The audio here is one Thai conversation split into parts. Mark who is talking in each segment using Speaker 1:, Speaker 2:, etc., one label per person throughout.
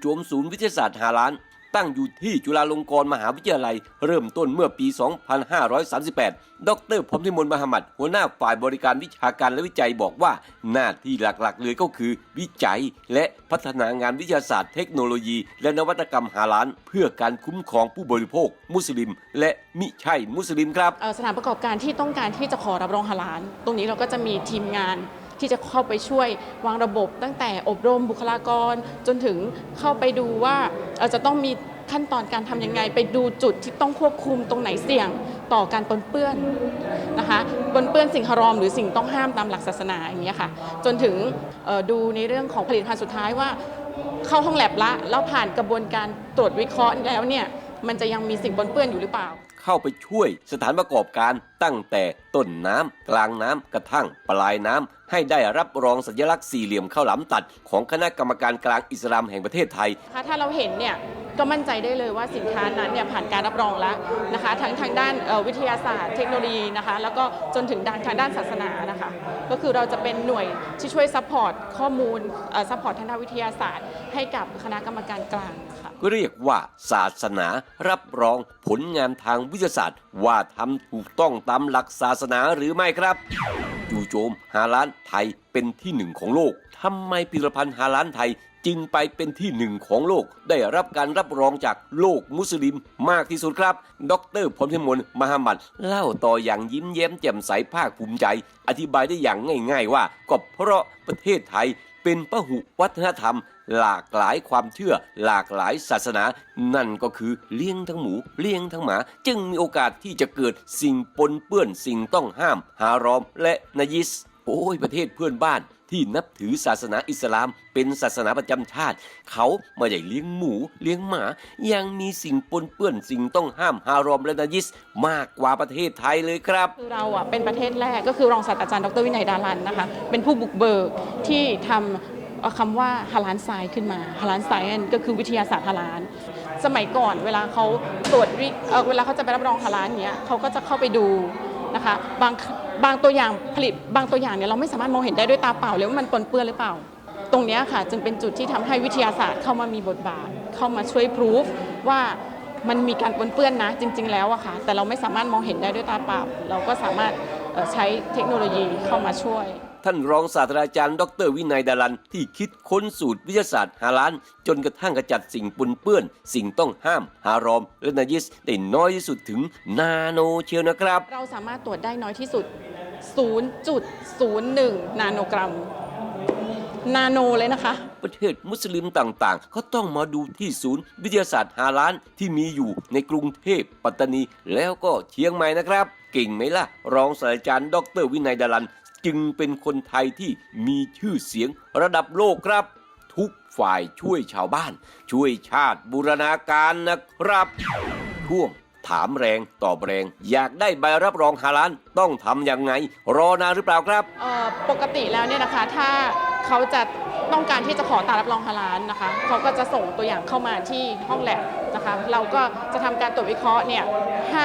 Speaker 1: โจมศูนย์วิทยาศาสตร์ฮาลาน ตั้งอยู่ที่จุฬาลงกรณ์มหาวิทยาลัย เริ่มต้นเมื่อปี 2538 ดรพรหมพิมลมหมัดหัวหน้าฝ่ายบริการวิชาการและวิจัยบอกว่า หน้าที่หลักๆเลยก็คือ วิจัย และพัฒนางานวิทยาศาสตร์เทคโนโลยี และนวัตกรรมฮาลาน เพื่อการคุ้มครองผู้บริโภค มุสลิม และมิใช่มุสลิมครับ
Speaker 2: สถานประกอบการที่ต้องการที่จะขอรับรองฮาลาลตรงนี้เราก็จะมีทีมงาน ที่จะเข้าไปช่วยวางระบบ ตั้งแต่อบรมบุคลากร จนถึงเข้าไปดูว่าอ่อจะต้องมีขั้นตอนการทำยังไง ไปดูจุดที่ต้องควบคุมตรงไหนเสี่ยงต่อการปนเปื้อนนะคะปนเปื้อนสิ่งฮารอม หรือสิ่งต้องห้ามตามหลักศาสนาอย่างเงี้ยค่ะ จนถึงดูในเรื่องของผลิตภัณฑ์สุดท้ายว่าเข้าห้องแลบละแล้วผ่านกระบวนการตรวจวิเคราะห์แล้วเนี่ยมันจะยังมีสิ่งปนเปื้อนอยู่หรือเปล่า
Speaker 1: เข้าไปช่วยสถานประกอบการตั้งแต่ต้นน้ำกลางน้ำกระทั่งปลายน้ำ ให้ได้รับรองสัญลักษณ์สี่เหลี่ยมข้าวหลามตัด ของคณะกรรมการกลางอิสลามแห่งประเทศไทย
Speaker 2: นะคะถ้าเราเห็นเนี่ยก็มั่นใจได้เลยว่าสินค้านั้นเนี่ยผ่านการรับรองแล้วนะคะทั้งทางด้านเอ่อวิทยาศาสตร์เทคโนโลยีนะคะแล้วก็จนถึงด้านทางด้านศาสนานะคะก็คือเราจะเป็นหน่วยที่ช่วยซัพพอร์ตข้อมูลซัพพอร์ตทางด้านวิทยาศาสตร์ ให้กับคณะกรรมการกลางค่ะ
Speaker 1: เรียกว่าศาสนารับรองผลงานทางวิทยาศาสตร์ ว่าทำถูกต้องตามหลักศาสนาหรือไม่ครับ จู่โจมฮาลานไทยเป็นที่หนึ่งของโลกทำไมผลิตภัณฑ์ฮาลานไทยจึงไปเป็นที่หนึ่งของโลก ได้รับการรับรองจากโลกมุสลิมมากที่สุดครับ ดรพลพิมลมหามัดเล่าต่ออย่างยิ้มแย้มแจ่มใสภาคภูมิใจ อธิบายได้อย่างง่าย ๆ ว่าก็เพราะประเทศไทย เป็นพหุวัฒนธรรม หลากหลายความเชื่อ หลากหลายศาสนา นั่นก็คือเลี้ยงทั้งหมูเลี้ยงทั้งหมา จึงมีโอกาสที่จะเกิดสิ่งปนเปื้อนสิ่งต้องห้าม ฮารอมและนายิส โอ้ยประเทศเพื่อนบ้านที่นับถือศาสนาอิสลามเป็นศาสนาประจำชาติ เขาไม่ได้เลี้ยงหมูเลี้ยงหมา ยังมีสิ่งปนเปื้อนสิ่งต้องห้ามฮารอมและนายิส มากกว่าประเทศไทยเลยครับ
Speaker 2: คือเราอะเป็นประเทศแรกก็คือรองศาสตราจารย์ดรวินัยดารันนะคะ เป็นผู้บุกเบิกที่ทำเอาคำว่าฮาลานไซน์ขึ้นมาฮาลานไซน์ก็คือวิทยาศาสตร์ฮาลานสมัยก่อนเวลาเขาตรวจวิเเวลาเขาจะไปรับรองฮาลานเนี้ยเขาก็จะเข้าไปดู นะคะบางบางตัวอย่างผลิตบางตัวอย่างเนี่ยเราไม่สามารถมองเห็นได้ด้วยตาเปล่าเลยว่ามันปนเปื้อนหรือเปล่า ตรงนี้ค่ะจึงเป็นจุดที่ทำให้วิทยาศาสตร์เข้ามามีบทบาท เข้ามาช่วยพิสูจว่ามันมีการปนเปื้อนนะจริง ๆ แล้วอะค่ะแต่เราไม่สามารถมองเห็นได้ด้วยตาเปล่า เราก็สามารถใช้เทคโนโลยีเข้ามาช่วย
Speaker 1: ท่านรองศาสตราจารย์ ดรวินัยดารันที่คิดค้นสูตรวิทยาศาสตร์ฮาลาน จนกระทั่งกระจัดสิ่งปนเปื้อน สิ่งต้องห้าม ฮารอม และนายิสได้น้อยที่สุดถึงนาโนเชียวนะครับ
Speaker 2: เราสามารถตรวจได้น้อยที่สุด 0.01 นาโนกรัม นาโนเลยนะคะ
Speaker 1: ประเทศมุสลิมต่างๆ ก็ต้องมาดูที่ศูนย์วิทยาศาสตร์ฮาลานที่มีอยู่ในกรุงเทพปัตตานีแล้วก็เชียงใหม่นะครับ เก่งไหมล่ะ รองศาสตราจารย์ ดรวินัยดารัน จึงเป็นคนไทยที่มีชื่อเสียงระดับโลกครับ ทุกฝ่ายช่วยชาวบ้าน ช่วยชาติบูรณาการนะครับช่วงถามแรงตอบแรง อยากได้ใบรับรองฮาลานต้องทำยังไง รอนานหรือเปล่าครับ
Speaker 2: ออปกติแล้วเนี่ยนะคะถ้าเขาจะต้องการที่จะขอตารับรองฮาลาลนะคะ เขาก็จะส่งตัวอย่างเข้ามาที่ห้องแลบ นะคะเราก็จะทำการตรวจวิเคราะห์เนี่ยห้า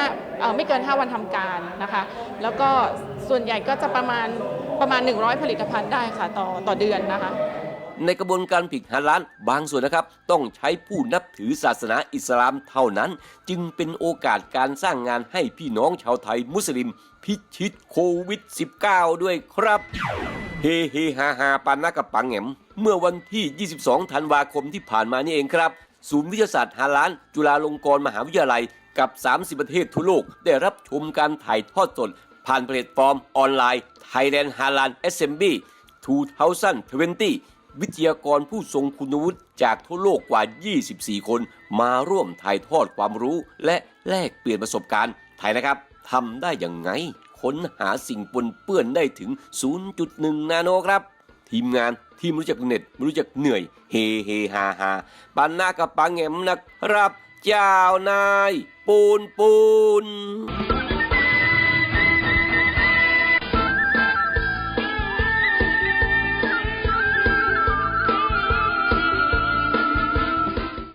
Speaker 2: ไม่เกิน 5 วันทำการนะคะ แล้วก็ส่วนใหญ่ก็จะประมาณประมาณ 100 ผลิตภัณฑ์ได้ค่ะต่อต่อเดือนนะคะ
Speaker 1: ในกระบวนการผลิตฮาลาลบางส่วนนะครับ ต้องใช้ผู้นับถือศาสนาอิสลามเท่านั้น จึงเป็นโอกาสการสร้างงานให้พี่น้องชาวไทยมุสลิม พิชิตโควิด -19 ด้วยครับเฮเฮฮาฮาปานากับปังแหมเมื่อวันที่ 22 ธันวาคมที่ผ่านมานี่เองครับ ศูนย์วิทยาศาสตร์ฮาลาน จุฬาลงกรณ์มหาวิทยาลัย กับ 30 ประเทศทั่วโลก ได้รับชมการถ่ายทอดสด ผ่านแพลตฟอร์มออนไลน์ Thailand Halal Assembly 2020 วิทยากรผู้ทรงคุณวุฒิจากทั่วโลกกว่า 24 คน มาร่วมถ่ายทอดความรู้ และแลกเปลี่ยนประสบการณ์ไทยนะครับทำได้อย่างไงค้นหาสิ่งปนเปื้อนได้ถึง 0.1 นาโนครับ ทีมงาน ที่ไม่รู้จักเหน็ดไม่รู้จักเหนื่อย เฮเฮฮาฮาปันหน้ากับปังแหมนะครับเจ้านาย ปูนปูน